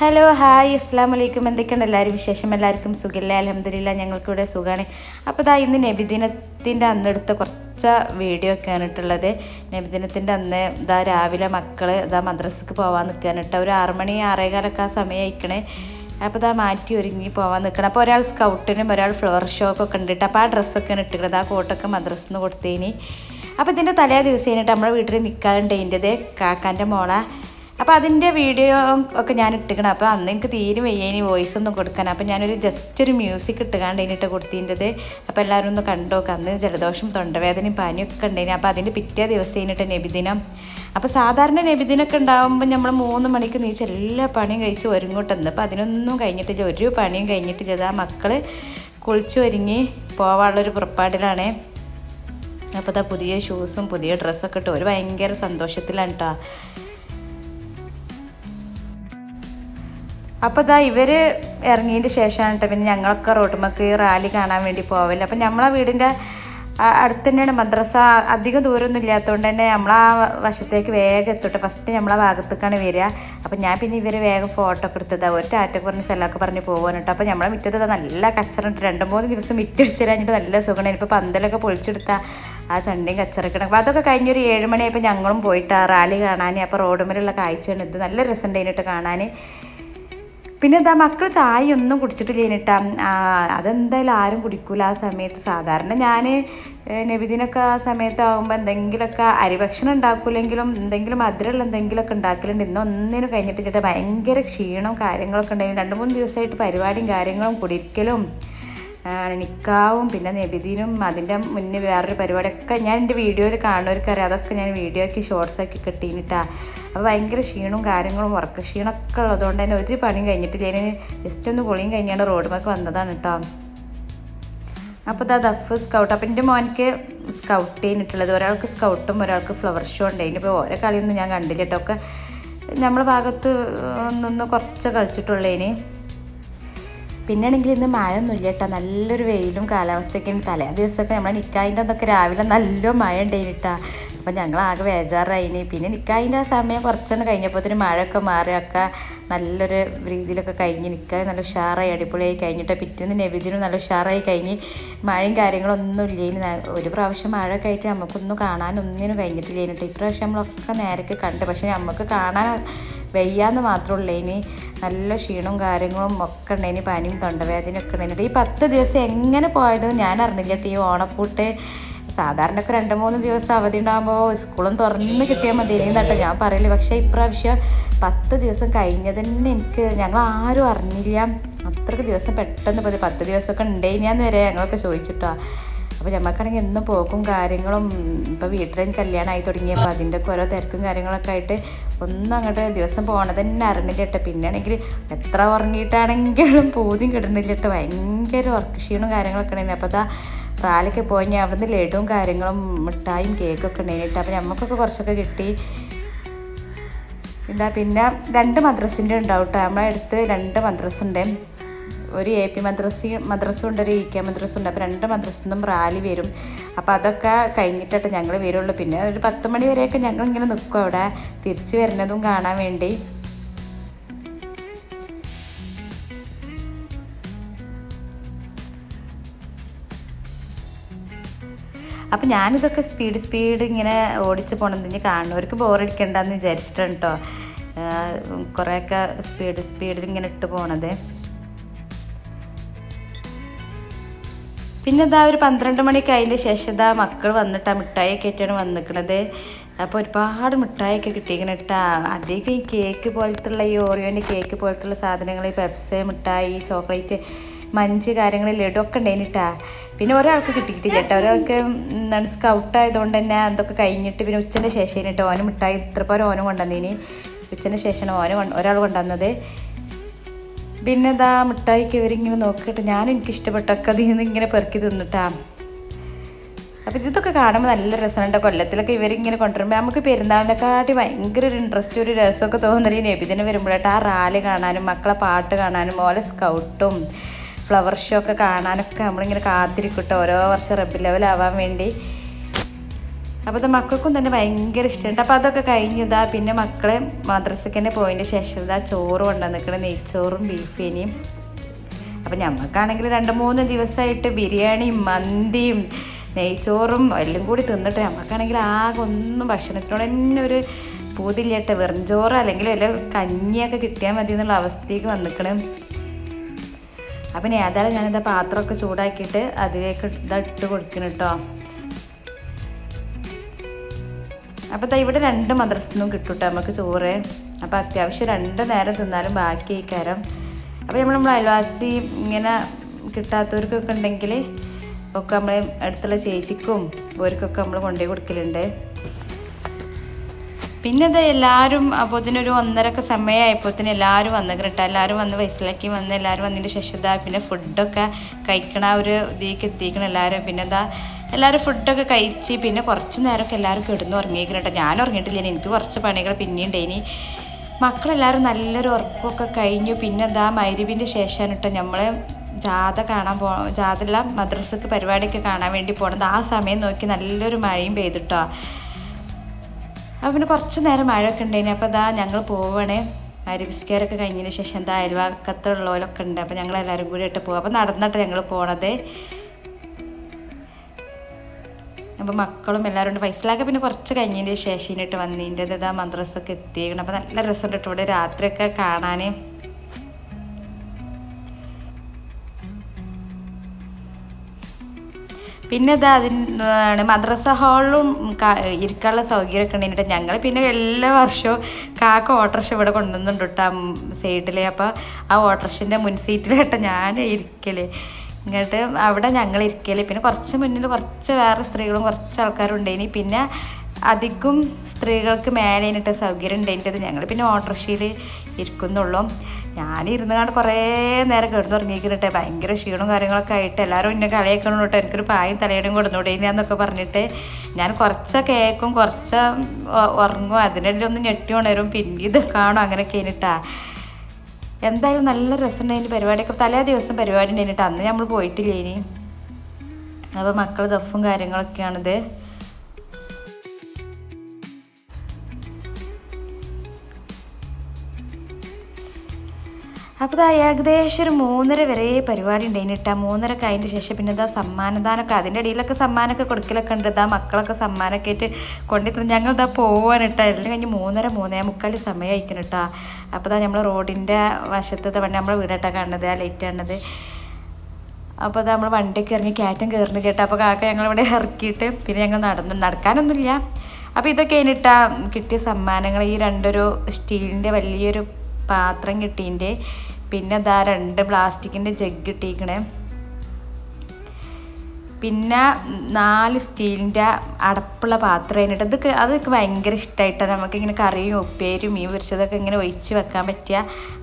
Hello hi അസ്സാം വലൈക്കും എന്തൊക്കെയാണ് എല്ലാവരും? വിശേഷം എല്ലാവർക്കും സുഖമില്ല അലഹമില്ല ഞങ്ങൾക്കിവിടെ സുഖമാണ് അപ്പോൾ ഇതാ ഇന്ന് നബിദിനത്തിന്റെ അന്നെടുത്ത കുറച്ച് വീഡിയോ ഒക്കെ ഇട്ടുള്ളത്. നബിദിനത്തിന്റെ അന്ന് ഇതാ രാവിലെ മക്കൾ ഇതാ മദ്രസക്ക് പോകാൻ നിൽക്കാനിട്ട് ഒരു ആറ് മണി ആറേകാലൊക്കെ ആ സമയം അയക്കണേ അപ്പോൾ ഇതാ മാറ്റി ഒരുങ്ങി പോകാൻ നിൽക്കണം അപ്പോൾ ഒരാൾ സ്കൗട്ടിനും ഒരാൾ ഫ്ലവർ ഷോക്കൊക്കെ ഉണ്ടിട്ട് അപ്പോൾ ആ ഡ്രസ്സൊക്കെയാണ് ഇട്ടിട്ടുള്ളത് ആ കോട്ടൊക്കെ മദ്രസ്സിൽ നിന്ന് കൊടുത്തേനി. അപ്പോൾ ഇതിന്റെ തലേ ദിവസം കഴിഞ്ഞിട്ട് നമ്മുടെ വീട്ടിൽ നിൽക്കാറുണ്ട് ഇതിന്റെത് കാക്കാന്റെ മോള. അപ്പോൾ അതിന്റെ വീഡിയോ ഒക്കെ ഞാൻ ഇട്ടിക്കണം. അപ്പോൾ അന്ന് എനിക്ക് തീരെ വയ്യേനി വോയിസ് ഒന്നും കൊടുക്കാൻ. അപ്പോൾ ഞാനൊരു ജസ്റ്റ് ഒരു മ്യൂസിക് ഇട്ടുകാണ്ട് ഇനിയിട്ട് കൊടുത്തിന്റെത് അപ്പോൾ എല്ലാവരും ഒന്ന് കണ്ടോക്കാം അന്ന് ജലദോഷം തൊണ്ടവേദനയും പനിയൊക്കെ ഉണ്ടായിന്. അപ്പോൾ അതിന്റെ പിറ്റേ ദിവസം കഴിഞ്ഞിട്ട് നബിദിനം. അപ്പോൾ സാധാരണ നബിദിനമൊക്കെ ഉണ്ടാകുമ്പോൾ നമ്മൾ മൂന്ന് മണിക്ക് നീച്ച് എല്ലാ പണിയും കഴിച്ച് ഒരുങ്ങോട്ടെന്ന് അപ്പോൾ അതിനൊന്നും കഴിഞ്ഞിട്ടില്ല. ഒരു പണിയും കഴിഞ്ഞിട്ടില്ല. ആ മക്കൾ കുളിച്ച് ഒരുങ്ങി പോവാനുള്ളൊരു പുറപ്പാടിലാണ്. അപ്പോൾ പുതിയ ഷൂസും പുതിയ ഡ്രസ്സൊക്കെ ഇട്ട്. ഒരു ഭയങ്കര സന്തോഷത്തിലാണ് കേട്ടോ അപ്പോൾ ഇതാ ഇവർ ഇറങ്ങിയതിന്റെ ശേഷമാണ് കേട്ടോ പിന്നെ ഞങ്ങളൊക്കെ റോട്ടുമ്മക്ക് റാലി കാണാൻ വേണ്ടി പോവല്ലോ അപ്പം നമ്മളെ വീടിന്റെ അടുത്ത് തന്നെയാണ് മദ്രസ. അധികം ദൂരമൊന്നും ഇല്ലാത്തതുകൊണ്ട് തന്നെ നമ്മൾ ആ വശത്തേക്ക് വേഗം എത്തട്ടെ. ഫസ്റ്റ് നമ്മളെ ഭാഗത്തേക്കാണ് വരിക. അപ്പം ഞാൻ പിന്നെ ഇവർ വേഗം ഫോട്ടോ ഒക്കെ എടുത്തതാണ് ഒരു ടാറ്റൊക്കെ പറഞ്ഞ് സ്ഥലമൊക്കെ പറഞ്ഞ് പോകാൻ കേട്ടോ അപ്പോൾ നമ്മളെ മുറ്റത്ത് നല്ല കച്ചറുണ്ട് രണ്ട് മൂന്ന് ദിവസം വിറ്റടിച്ച് കഴിഞ്ഞിട്ട് നല്ല സുഖമാണ്. ഇപ്പോൾ പന്തലൊക്കെ പൊളിച്ചെടുത്ത ആ ചണ്ടിയും കച്ചറൊക്കെ അപ്പോൾ അതൊക്കെ കഴിഞ്ഞൊരു ഏഴ് മണിയായപ്പോൾ ഞങ്ങളും പോയിട്ട് ആ റാലി കാണാൻ അപ്പോൾ റോഡുമേലുള്ള കാഴ്ചയാണ് ഇത്. നല്ല രസമുണ്ടായിട്ട് കാണാൻ പിന്നെ എന്താ മക്കൾ ചായ ഒന്നും കുടിച്ചിട്ടില്ല കുടിച്ചിട്ടില്ലേനിട്ടാ അതെന്തായാലും ആരും കുടിക്കൂല ആ സമയത്ത്. സാധാരണ ഞാൻ നബിദിനൊക്കെ ആ സമയത്താകുമ്പോൾ എന്തെങ്കിലുമൊക്കെ അരിഭക്ഷണം ഉണ്ടാക്കൂലെങ്കിലും എന്തെങ്കിലും മധുരമുള്ള എന്തെങ്കിലുമൊക്കെ ഉണ്ടാക്കലുണ്ട്. ഇന്ന് ഒന്നിനും കഴിഞ്ഞിട്ട് ചേട്ടാ ഭയങ്കര ക്ഷീണവും കാര്യങ്ങളൊക്കെ ഉണ്ടായിരുന്നു. രണ്ട് മൂന്ന് ദിവസമായിട്ട് പരിപാടിയും കാര്യങ്ങളും കുടിരിക്കലും. ആ, നിക്കാവും പിന്നെ നബിദിനും അതിന്റെ മുന്നേ വേറൊരു പരിപാടിയൊക്കെ ഞാൻ എന്റെ വീഡിയോയിൽ കാണുന്നവർക്കറിയാം. അതൊക്കെ ഞാൻ വീഡിയോ ആക്കി ഷോർട്സ് ആക്കി കിട്ടീനിട്ടാ. അപ്പോൾ ഭയങ്കര ക്ഷീണവും കാര്യങ്ങളും വർക്ക് ക്ഷീണമൊക്കെ ഉള്ളതുകൊണ്ട് തന്നെ ഒരു പണിയും കഴിഞ്ഞിട്ടില്ല. ഞാൻ ജസ്റ്റ് ഒന്ന് പൊളിയും കഴിഞ്ഞാണ് റോഡുമൊക്കെ വന്നതാണ് കേട്ടോ അപ്പോൾ ഇതാ ദഫ് സ്കൗട്ട് അപ്പം എന്റെ മോനിക്ക് സ്കൗട്ട് ചെയ്തിട്ടുള്ളത്. ഒരാൾക്ക് സ്കൗട്ടും ഒരാൾക്ക് ഫ്ലവർ ഷോ ഉണ്ട്. അതിനിപ്പോൾ ഓരോ കളിയൊന്നും ഞാൻ കണ്ടില്ല കേട്ടോ ഒക്കെ നമ്മളെ ഭാഗത്ത് നിന്ന് കുറച്ച് കളിച്ചിട്ടുള്ളതിന് പിന്നെയാണെങ്കിൽ ഇന്ന് മഴ ഒന്നുമില്ല കേട്ടോ നല്ലൊരു വെയിലും കാലാവസ്ഥയൊക്കെയാണ് തലേ ദിവസമൊക്കെ നമ്മളെ നിൽക്കാതിന്റെ അന്നൊക്കെ രാവിലെ നല്ല മഴ ഉണ്ടായിട്ടാ അപ്പം ഞങ്ങൾ ആകെ പിന്നെ നിൽക്കാതിന്റെ ആ സമയം കുറച്ചൊന്ന് കഴിഞ്ഞപ്പോഴത്തേന് മഴയൊക്കെ മാറിയൊക്കെ നല്ലൊരു രീതിയിലൊക്കെ കഴിഞ്ഞ് നിൽക്കാൻ നല്ല ഉഷാറായി അടിപൊളിയായി കഴിഞ്ഞിട്ട് പിറ്റേന്ന് നബിദിനും നല്ല ഉഷാറായി കഴിഞ്ഞ് മഴയും കാര്യങ്ങളൊന്നും ഇല്ലേന് ഒരു പ്രാവശ്യം മഴ ആയിട്ട് നമുക്കൊന്നും കാണാനൊന്നിനും കഴിഞ്ഞിട്ടില്ല. കേട്ടോ ഇപ്രാവശ്യം നമ്മളൊക്കെ നേരൊക്കെ കണ്ട്. പക്ഷേ നമുക്ക് കാണാൻ വയ്യാന്ന് മാത്രമേ ഇനി നല്ല ക്ഷീണവും കാര്യങ്ങളും ഒക്കെ ഉണ്ടായിന് പനിയും തൊണ്ടവേദനയും ഒക്കെ ഉണ്ടായിട്ട് ഈ പത്ത് ദിവസം എങ്ങനെ പോയതെന്ന് ഞാൻ അറിഞ്ഞില്ല കേട്ടോ ഈ ഓണപ്പൂട്ട് സാധാരണ ഒക്കെ രണ്ട് മൂന്ന് ദിവസം അവധി ഉണ്ടാകുമ്പോൾ സ്കൂളും തുറന്ന് കിട്ടിയാൽ മതി. ഇനി തട്ടെ ഞാൻ പറയില്ല. പക്ഷേ ഇപ്രാവശ്യം പത്ത് ദിവസം കഴിഞ്ഞതന്നെ എനിക്ക് ഞങ്ങൾ ആരും അറിഞ്ഞില്ല. അത്രയ്ക്ക് ദിവസം പെട്ടെന്ന് പോയി പത്ത് ദിവസമൊക്കെ ഉണ്ടായിനാന്ന് വരെ ഞങ്ങളൊക്കെ ചോദിച്ചിട്ടോ. അപ്പോൾ ഞമ്മക്കാണെങ്കിൽ എന്നും പോക്കും കാര്യങ്ങളും ഇപ്പോൾ വീട്ടിൽ കല്യാണമായി തുടങ്ങിയപ്പോൾ അതിന്റെ ഓരോ തിരക്കും കാര്യങ്ങളൊക്കെ ആയിട്ട് ഒന്നും അങ്ങോട്ട് ദിവസം പോകണത് തന്നെ അറിഞ്ഞില്ല കേട്ടോ. പിന്നെ ആണെങ്കിൽ എത്ര ഉറങ്ങിയിട്ടാണെങ്കിലും പൂജ്യം കിട്ടുന്നില്ല കേട്ടോ. ഭയങ്കര വർക്ക് ക്ഷീണവും കാര്യങ്ങളൊക്കെ ഉണ്ടായിരുന്നു അപ്പോൾ അതാ റാലിക്ക് പോയി ഞാൻ അവിടുന്ന് ലഡുവും കാര്യങ്ങളും മിഠായും കേക്കൊക്കെ ഉണ്ടായിട്ട് അപ്പോൾ നമുക്കൊക്കെ കുറച്ചൊക്കെ കിട്ടി. എന്താ പിന്നെ രണ്ട് മദ്രസിന്റെ ഉണ്ടാവും കേട്ടോ. നമ്മളെ അടുത്ത് രണ്ട് മദ്രസ ഉണ്ട് ഒരു എ പി മദ്രസ മദ്രസ ഉണ്ട് ഒരു ഇ കെ മദ്രസ ഉണ്ട് അപ്പോൾ രണ്ട് മദ്രസ നിന്നും റാലി വരും. അപ്പോൾ അതൊക്കെ കഴിഞ്ഞിട്ടിട്ട് ഞങ്ങൾ വരുള്ളൂ. പിന്നെ ഒരു പത്ത് മണി വരെയൊക്കെ ഞങ്ങൾ ഇങ്ങനെ നിൽക്കും അവിടെ. തിരിച്ചു വരുന്നതും കാണാൻ വേണ്ടി. അപ്പം ഞാനിതൊക്കെ സ്പീഡ് സ്പീഡ് ഇങ്ങനെ ഓടിച്ച് പോണതിന് കാണുന്നവർക്ക് ബോറടിക്കണ്ടെന്ന് വിചാരിച്ചിട്ടാണ് കേട്ടോ കുറേയൊക്കെ സ്പീഡ് സ്പീഡിൽ ഇങ്ങനെ ഇട്ട് പോണത്. പിന്നെ ഇതാ ഒരു പന്ത്രണ്ട് മണിയൊക്കെ അതിന്റെ ശേഷം ഇതാ മക്കൾ വന്നിട്ട് ആ മിഠായിയൊക്കെ ആയിട്ടാണ് വന്നിക്കണത്. അപ്പോൾ ഒരുപാട് മിഠായിയൊക്കെ കിട്ടിയിരിക്കണം കേട്ടാ. അധികം ഈ കേക്ക് പോലത്തുള്ള ഈ ഓറിയോന്റെ കേക്ക് പോലത്തുള്ള സാധനങ്ങൾ ഈ പെപ്സ് മിഠായി ചോക്ലേറ്റ് മഞ്ച് കാര്യങ്ങൾ ലഡു ഒക്കെ ഉണ്ടായിട്ടാ പിന്നെ ഒരാൾക്ക് കിട്ടിയിട്ടില്ല കേട്ടോ. ഒരാൾക്ക് എന്താണ് സ്കൗട്ട് ആയതുകൊണ്ട് തന്നെ അതൊക്കെ കഴിഞ്ഞിട്ട് പിന്നെ ഉച്ചന്റെ ശേഷം കേട്ടോ. ഓനും മിഠായി ഇത്ര പോരെ ഓനും കൊണ്ടുവന്നീനി. ഉച്ചന്റെ ശേഷമാണ് ഓന് ഒരാൾ കൊണ്ടുവന്നത്. പിന്നെ ഇതാ മിഠായിക്ക് ഇവരിങ്ങനെ നോക്കിയിട്ട് ഞാനും എനിക്ക് ഇഷ്ടപ്പെട്ടൊക്കെ അതിൽ നിന്ന് ഇങ്ങനെ പെറുക്കി തിന്നിട്ടാ. അപ്പോൾ ഇതൊക്കെ കാണുമ്പോൾ നല്ല രസമുണ്ട് കൊല്ലത്തിലൊക്കെ ഇവരിങ്ങനെ കൊണ്ടുവരുമ്പോൾ നമുക്ക് പെരുന്നാളിനെക്കാട്ടി ഭയങ്കര ഒരു ഇൻട്രസ്റ്റ് ഒരു രസമൊക്കെ തോന്നുന്നത് ഈ നബിദിനം വരുമ്പോഴായിട്ട് ആ റാലി കാണാനും മക്കളെ പാട്ട് കാണാനും ഓലെ സ്കൗട്ടും ഫ്ലവർ ഷോ ഒക്കെ കാണാനൊക്കെ നമ്മളിങ്ങനെ കാത്തിരിക്കട്ടെ ഓരോ വർഷം റബ്ബി ലെവലാവാൻ വേണ്ടി. അപ്പോൾ ഇത് മക്കൾക്കും തന്നെ ഭയങ്കര ഇഷ്ടമുണ്ട് അപ്പോൾ അതൊക്കെ കഴിഞ്ഞതാ പിന്നെ മക്കളെ മദ്രസയ്ക്ക് തന്നെ പോയതിന്റെ ശേഷം ഇതാ ചോറ് കൊണ്ടുവന്നിക്കണം നെയ്ച്ചോറും ബീഫിനെയും അപ്പം ഞമ്മക്കാണെങ്കിൽ രണ്ട് മൂന്ന് ദിവസമായിട്ട് ബിരിയാണിയും മന്തിയും നെയ്ച്ചോറും എല്ലാം കൂടി തിന്നിട്ട് നമുക്കാണെങ്കിൽ ആകെ ഒന്നും ഭക്ഷണത്തിനോട് തന്നെ ഒരു പൂതില്ലാട്ടെ വെറും ചോറ് അല്ലെങ്കിൽ വല്ല കഞ്ഞിയൊക്കെ കിട്ടിയാൽ മതി എന്നുള്ള അവസ്ഥയ്ക്ക് വന്നിക്കണം. അപ്പം ഏതായാലും ഞാനിതാ പാത്രമൊക്കെ ചൂടാക്കിയിട്ട് അതിലേക്ക് ഇതാ ഇട്ട് കൊടുക്കണം കേട്ടോ അപ്പോൾ ഇവിടെ രണ്ട് മദ്രസന്നും കിട്ടൂട്ടോ കേട്ടോ നമുക്ക് ചോറ്. അപ്പോൾ അത്യാവശ്യം രണ്ട് നേരം തിന്നാലും ബാക്കി കരം. അപ്പോൾ നമ്മൾ നമ്മൾ അയൽവാസി ഇങ്ങനെ കിട്ടാത്തവർക്കൊക്കെ ഉണ്ടെങ്കിൽ ഒക്കെ നമ്മൾ അടുത്തുള്ള ചേച്ചിക്കും ഓർക്കൊക്കെ നമ്മൾ കൊണ്ടുപോയി കൊടുക്കലുണ്ട്. പിന്നെ ഇത് എല്ലാവരും അപ്പോൾ ഇതിനൊരു ഒന്നരക്കെ സമയമായപ്പോഴത്തേന് എല്ലാവരും വന്ന് കേട്ടോ എല്ലാവരും വന്ന് വയസ്സിലാക്കി വന്ന് എല്ലാവരും വന്നതിന്റെ ശേഷം പിന്നെ ഫുഡൊക്കെ കഴിക്കണ ഒരു ഇതിലേക്ക് എത്തിക്കണം എല്ലാവരും പിന്നെ എന്താ എല്ലാവരും ഫുഡൊക്കെ കഴിച്ച് പിന്നെ കുറച്ച് നേരമൊക്കെ എല്ലാവരും കിടന്ന് ഉറങ്ങിയിരിക്കണം ഞാൻ ഉറങ്ങിയിട്ടില്ല എനിക്ക് കുറച്ച് പണികൾ പിന്നെയുണ്ടേനി മക്കളെല്ലാവരും നല്ലൊരു ഉറക്കമൊക്കെ കഴിഞ്ഞു. പിന്നെ എന്താ മൈരുവിന്റെ ശേഷമാണ് കേട്ടോ നമ്മൾ ജാഥ കാണാൻ പോ ജാതുള്ള മദ്രസക്ക് പരിപാടിയൊക്കെ കാണാൻ വേണ്ടി പോണത്. ആ സമയം നോക്കി നല്ലൊരു മഴയും പെയ്തിട്ടോ. അപ്പോൾ പിന്നെ കുറച്ച് നേരം മഴയൊക്കെ ഉണ്ടായിന് അപ്പോൾ ഇതാ ഞങ്ങൾ പോവണേ. അരിവിസ്കാരൊക്കെ കഴിഞ്ഞതിന് ശേഷം എന്താ അയൽവാക്കത്തുള്ളവരൊക്കെ ഉണ്ട്. അപ്പോൾ ഞങ്ങൾ എല്ലാവരും കൂടി ആയിട്ട് പോകും അപ്പോൾ നടന്നിട്ട് ഞങ്ങൾ പോണത്. അപ്പോൾ മക്കളും എല്ലാവരും ഉണ്ട്. വയസ്സിലാക്കി പിന്നെ കുറച്ച് കഴിഞ്ഞതിന്റെ ശേഷം വന്ന് ഇതിന്റെ ഇതാ മദ്രസൊക്കെ എത്തിയേക്കണം. അപ്പോൾ നല്ല രസമുണ്ട് ഇവിടെ രാത്രിയൊക്കെ കാണാൻ പിന്നെ ഇതാ അതിന് മദ്രസ ഹാളിലും ഇരിക്കാനുള്ള സൗകര്യമൊക്കെ ഉണ്ടായിട്ട് ഞങ്ങൾ പിന്നെ എല്ലാ വർഷവും കാക്ക ഓട്ടർഷ ഇവിടെ കൊണ്ടുവന്നുണ്ട് കേട്ടോ സൈഡിൽ അപ്പോൾ ആ ഓട്ടർഷിന്റെ മുൻ സീറ്റിലായിട്ട് ഞാൻ ഇരിക്കൽ ഇങ്ങോട്ട് അവിടെ ഞങ്ങൾ ഇരിക്കൽ. പിന്നെ കുറച്ച് മുന്നിൽ കുറച്ച് വേറെ സ്ത്രീകളും കുറച്ച് ആൾക്കാരും ഉണ്ടായിനി പിന്നെ അധികം സ്ത്രീകൾക്ക് മേലേനിട്ട് സൗകര്യം ഉണ്ടായിട്ടത് ഞങ്ങൾ. പിന്നെ ഓട്ടോറിക്ഷയിൽ ഇരിക്കുന്നുള്ളൂ. ഞാൻ ഇരുന്ന് കണ്ട് കുറേ നേരം കിടന്നുറങ്ങിയിരിക്കട്ടെ ഭയങ്കര ക്ഷീണവും കാര്യങ്ങളൊക്കെ ആയിട്ട് എല്ലാവരും എന്നെ കളിയാക്കണം കേട്ടോ എനിക്കൊരു പായും തലയുടെയും കൊടുന്നോടേന്നൊക്കെ പറഞ്ഞിട്ട് ഞാൻ കുറച്ച് കേൾക്കും കുറച്ച് ഉറങ്ങും. അതിനിടയിൽ ഒന്ന് ഞെട്ടി ഉണരും. പിന്നെ ഇത് കാണും അങ്ങനെയൊക്കെ കഴിഞ്ഞിട്ടാ എന്തായാലും നല്ല രസമുണ്ടായിരുന്നു പരിപാടിയൊക്കെ. തലേ ദിവസം പരിപാടി ഉണ്ടായിട്ട് അന്ന് നമ്മൾ പോയിട്ടില്ല ഇനി അപ്പോൾ മക്കൾ ദഫും കാര്യങ്ങളൊക്കെയാണിത്. അപ്പോൾ ഇതാ ഏകദേശം ഒരു മൂന്നര വരെ പരിപാടി ഉണ്ടായിട്ടാ മൂന്നരക്ക് അതിന്റെ ശേഷം പിന്നെ ഇതാ സമ്മാനദാനമൊക്കെ അതിന്റെ ഇടയിലൊക്കെ സമ്മാനമൊക്കെ കൊടുക്കലൊക്കെ ഉണ്ട്. ഇതാ മക്കളൊക്കെ സമ്മാനമൊക്കെ ആയിട്ട് കൊണ്ടിട്ട് ഞങ്ങൾ ഇതാ പോവാനിട്ടാ എല്ലാം കഴിഞ്ഞ് മൂന്നര മൂന്നേ മുക്കാൽ സമയം അയക്കണം കേട്ടോ അപ്പോൾ ഇതാ നമ്മൾ റോഡിന്റെ വശത്തത്തെ വണ്ടി നമ്മൾ വീടായിട്ടാണ് കാണുന്നത് ആ ലൈറ്റ് കാണുന്നത്. അപ്പോൾ അത് നമ്മൾ വണ്ടിയൊക്കെ ഇറങ്ങി കയറ്റം കയറുന്നില്ല കേട്ടോ. അപ്പോൾ കാക്ക ഞങ്ങളിവിടെ ഇറക്കിയിട്ട് പിന്നെ ഞങ്ങൾ നടന്നു. നടക്കാനൊന്നുമില്ല. അപ്പോൾ ഇതൊക്കെ കഴിഞ്ഞിട്ടാ കിട്ടിയ സമ്മാനങ്ങൾ ഈ രണ്ടൊരു സ്റ്റീലിന്റെ വലിയൊരു പാത്രം കിട്ടീന്റെ പിന്നെ ഇതാ രണ്ട് പ്ലാസ്റ്റിക്കിന്റെ ജഗ് കിട്ടിയിരിക്കണേ പിന്നെ നാല് സ്റ്റീലിന്റെ അടപ്പുള്ള പാത്രം കഴിഞ്ഞിട്ട് ഇതൊക്കെ അതൊക്കെ ഭയങ്കര ഇഷ്ടമായിട്ടാണ് നമുക്കിങ്ങനെ കറിയും ഉപ്പേരും മീൻ പൊരിച്ചതൊക്കെ ഇങ്ങനെ ഒഴിച്ച് വെക്കാൻ പറ്റിയ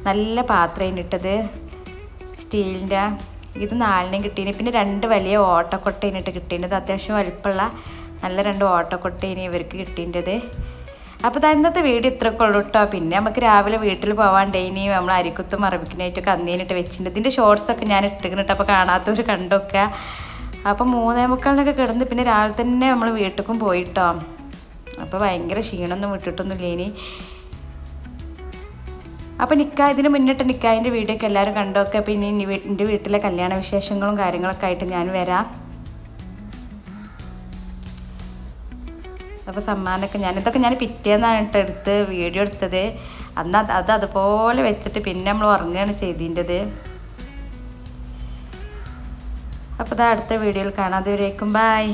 നല്ല പാത്രം കഴിഞ്ഞിട്ടത് സ്റ്റീലിന്റെ ഇത് നാലിനും കിട്ടീന്. പിന്നെ രണ്ട് വലിയ ഓട്ടക്കൊട്ട കഴിഞ്ഞിട്ട് കിട്ടീനത് അത്യാവശ്യം വലിപ്പമുള്ള നല്ല രണ്ട് ഓട്ടക്കൊട്ടയിന് ഇവർക്ക് കിട്ടീന്റെത്. അപ്പോൾ ഇന്നത്തെ വീഡിയോ ഇത്രയൊക്കെ ഉള്ളൂ കേട്ടോ പിന്നെ നമുക്ക് രാവിലെ വീട്ടിൽ പോവാണ്ട്. ഇനി നമ്മൾ അരിക്കുത്തും അറബിക്കിനായിട്ടൊക്കെ അന്നേനിട്ട് വെച്ചിട്ടുണ്ട്. ഇതിന്റെ ഷോർട്സൊക്കെ ഞാൻ ഇട്ടിട്ട് അപ്പോൾ കാണാത്തവർ കണ്ടൊക്കെ. അപ്പോൾ മൂന്നേ മുക്കാലിനൊക്കെ കിടന്ന് പിന്നെ രാവിലെ തന്നെ നമ്മൾ വീട്ടിലേക്കും പോയിട്ടോ അപ്പോൾ ഭയങ്കര ക്ഷീണമൊന്നും വിട്ടിട്ടൊന്നുമില്ല ഇനി. അപ്പോൾ നിക്കാ ഇതിന് മുന്നിട്ട് നിക്കാതിന്റെ വീഡിയോ ഒക്കെ എല്ലാവരും കണ്ടൊക്കെ. പിന്നെ എന്റെ വീട്ടിലെ കല്യാണ വിശേഷങ്ങളും കാര്യങ്ങളൊക്കെ ആയിട്ട് ഞാൻ വരാം. അപ്പോൾ സമ്മാനമൊക്കെ ഞാൻ ഇതൊക്കെ ഞാൻ പിറ്റേന്നാണ് കേട്ടോ എടുത്ത് വീഡിയോ എടുത്തത്. അന്ന് അത് അത് അതുപോലെ വെച്ചിട്ട് പിന്നെ നമ്മൾ ഉറങ്ങുകയാണ് ചെയ്തിന്റെത്. അപ്പോൾ അടുത്ത വീഡിയോയിൽ കാണാം. അതുവരേക്കും ബായ്